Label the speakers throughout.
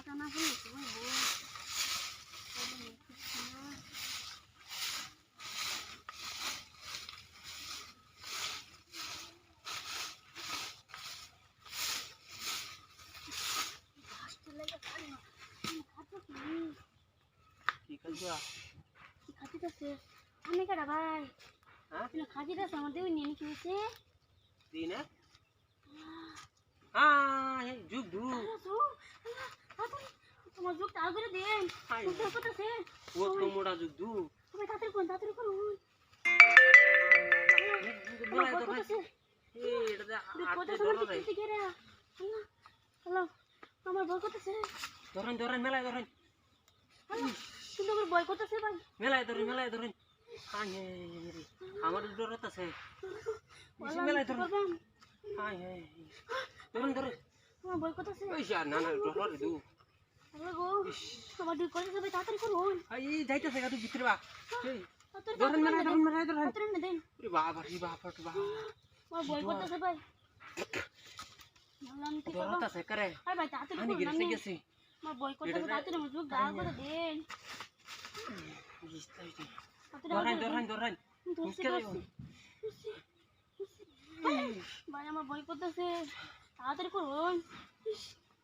Speaker 1: পাতা না হলে তুমি বল
Speaker 2: কি কাজবা
Speaker 1: খাতিতেছে আমি কাটা ভাই
Speaker 2: হ্যাঁ
Speaker 1: খাতিতেছে আমার দেবই নিয়ে কি হয়েছে
Speaker 2: দিনে
Speaker 1: করে দেন
Speaker 2: ও তো মোড়া
Speaker 1: তুমি তাড়াতাড়ি কোন তাড়াতাড়ি
Speaker 2: তো এ এটা আটে ধরো। রে।
Speaker 1: দেখতে গেলে হ্যালো আমার করতেছে।
Speaker 2: ধরেন ধরেন মেলাই ধরেন।
Speaker 1: কিন্তু আমার ভয় করতেছে ভাই।
Speaker 2: মেলাই ধরেন মেলাই ধরেন। হাই রে। আমার ডরত আছে। বেশি ধরেন। হাই হাই ধরেন ধরেন।
Speaker 1: আমার ভয় করতেছে।
Speaker 2: ওই না না ডর দু।
Speaker 1: হ্যালো গো আমার দুই করতেছে ভাই তাড়াতাড়ি করুন
Speaker 2: আই যাইতেছে গা তুই ভিতরে বা এই
Speaker 1: তাড়াতাড়ি
Speaker 2: ধরেন মেলাই ধরেন মেলাই ধরেন
Speaker 1: তাড়াতাড়ি না দেন
Speaker 2: রে বাবা রে বাবা রে বাবা
Speaker 1: আমার ভয় করতেছে ভাই বললাম কি করব
Speaker 2: ডরত আছে করে
Speaker 1: আরে ভাই তাড়াতাড়ি
Speaker 2: হানি
Speaker 1: করুন
Speaker 2: গেছে
Speaker 1: আমি
Speaker 2: গেছে
Speaker 1: আমার ভয় করতেছে তাড়াতাড়ি আমার যুগ দা করে দেন
Speaker 2: গিস্তাই দি
Speaker 1: তাড়াতাড়ি
Speaker 2: ধরেন ধরেন ধরেন
Speaker 1: ধরছি
Speaker 2: মুসকে
Speaker 1: ধরছি ভাই আমার ভয় করতেছে তাড়াতাড়ি করুন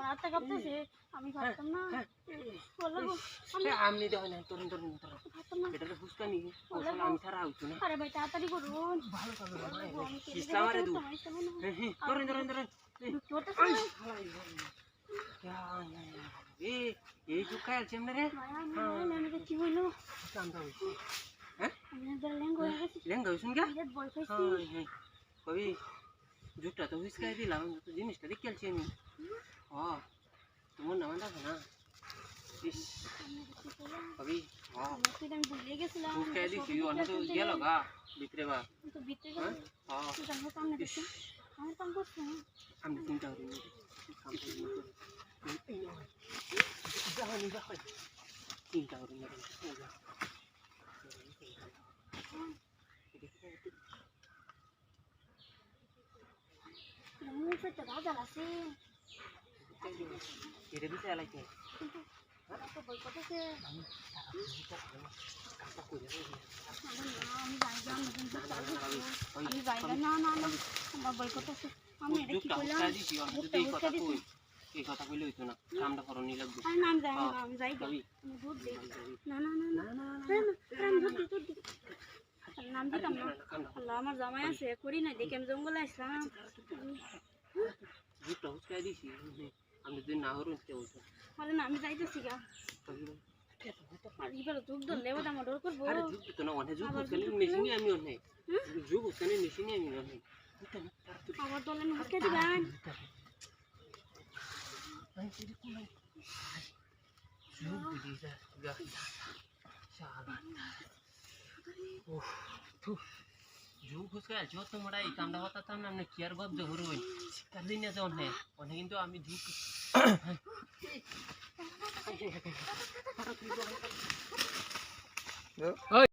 Speaker 1: হাতটা কাঁপতেছে আমি পারতাম না।
Speaker 2: হ্যাঁ এ আমনি দেও না তোরন তোরন তোরন এটা তো বুঝকানি ওসব আমি ছাড়া হইতো না।
Speaker 1: আরে ভাই তাড়াতাড়ি করুন
Speaker 2: ভালো কাজ ইসলাম আরে দু
Speaker 1: আমার ইচ্ছা মনে হয়।
Speaker 2: হ্যাঁ এই
Speaker 1: দুঃখ
Speaker 2: এমনে রে।
Speaker 1: ভাই আমি আমি তো কি হইল?
Speaker 2: কামটা হইছে হ্যাঁ?
Speaker 1: আমি হয়ে
Speaker 2: লেঙ্গা কবি জুকটা তো হুইসকাই দিলাম জিনিসটা দেখে আলছি আমি। ও তোমার নাম আছে না। ইস কবি ও
Speaker 1: আমার তো আমি ভুলে গেছিলাম
Speaker 2: হুইসকাই দিছি, অন্য তো গেল গা, ভিতরে বা।
Speaker 1: আমি তো ভিতরে
Speaker 2: হ্যাঁ
Speaker 1: গেছি
Speaker 2: ও
Speaker 1: তুই আমার আমার কাম
Speaker 2: না কাম জানি যা হয় চিন্তা এটা দিতে আলাইতে
Speaker 1: আমার তো ভয় করতেছে আমি না আমি যাই না আমি কিন্তু চালু আমি যাই না না না না আমার ভয় করতেছে আমি এটা কি করলাম
Speaker 2: যদি এই কথা কই এই কথা কইলে হইতো না কামটা করো নি লাগবে
Speaker 1: আরে না আমি যাই না আমি যাই না
Speaker 2: কবি
Speaker 1: আমি দুধ দিই না না না না না না আমি দুধ দিই দুধ দিই আরে নাম দিতাম না
Speaker 2: কামটা
Speaker 1: আল্লাহ আমার জামাই আছে করি না দেখে আমি জঙ্গলে আসলাম
Speaker 2: দিছি আমি যদি না হরুন তে হইতো
Speaker 1: বলে না আমি যাইতেছি গা।
Speaker 2: কবি
Speaker 1: আর এবার দুধ ধরলে এবার আমার ডর করব।
Speaker 2: আরে জুট তো না অনেক জুট হুসকানি মেশিনে আমি অনেক জুট হুসকানি মেশিনে আমি অনেক বুঝতে না তার তো
Speaker 1: আমার দলে মুখে দিবেন
Speaker 2: আমি কি কোন জুট দিদি যা গা শালা। ওহ জুট হুসকাই যত মোড়া এই কামটা হতাম না কি আর গব জহর হই কার দিন না অনে অনেক কিন্তু আমি জুট